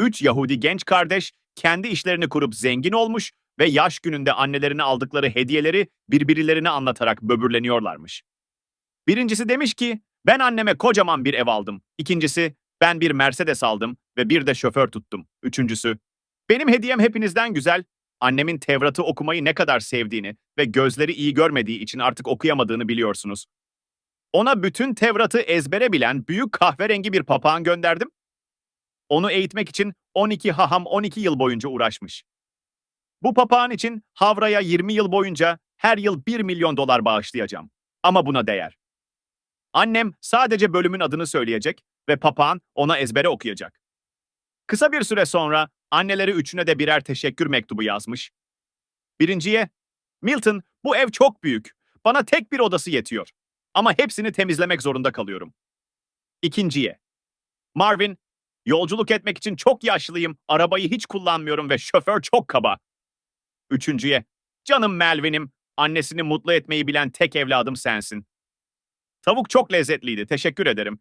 Üç Yahudi genç kardeş kendi işlerini kurup zengin olmuş ve yaş gününde annelerine aldıkları hediyeleri birbirlerine anlatarak böbürleniyorlarmış. Birincisi demiş ki, ben anneme kocaman bir ev aldım. İkincisi, ben bir Mercedes aldım ve bir de şoför tuttum. Üçüncüsü, benim hediyem hepinizden güzel. Annemin Tevrat'ı okumayı ne kadar sevdiğini ve gözleri iyi görmediği için artık okuyamadığını biliyorsunuz. Ona bütün Tevrat'ı ezbere bilen büyük kahverengi bir papağan gönderdim. Onu eğitmek için 12 haham 12 yıl boyunca uğraşmış. Bu papağan için Havra'ya 20 yıl boyunca her yıl 1 milyon dolar bağışlayacağım. Ama buna değer. Annem sadece bölümün adını söyleyecek ve papağan ona ezbere okuyacak. Kısa bir süre sonra anneleri üçüne de birer teşekkür mektubu yazmış. Birinciye, Milton bu ev çok büyük. Bana tek bir odası yetiyor. Ama hepsini temizlemek zorunda kalıyorum. İkinciye, Marvin, yolculuk etmek için çok yaşlıyım, arabayı hiç kullanmıyorum ve şoför çok kaba. Üçüncüye, canım Melvin'im, annesini mutlu etmeyi bilen tek evladım sensin. Tavuk çok lezzetliydi, teşekkür ederim.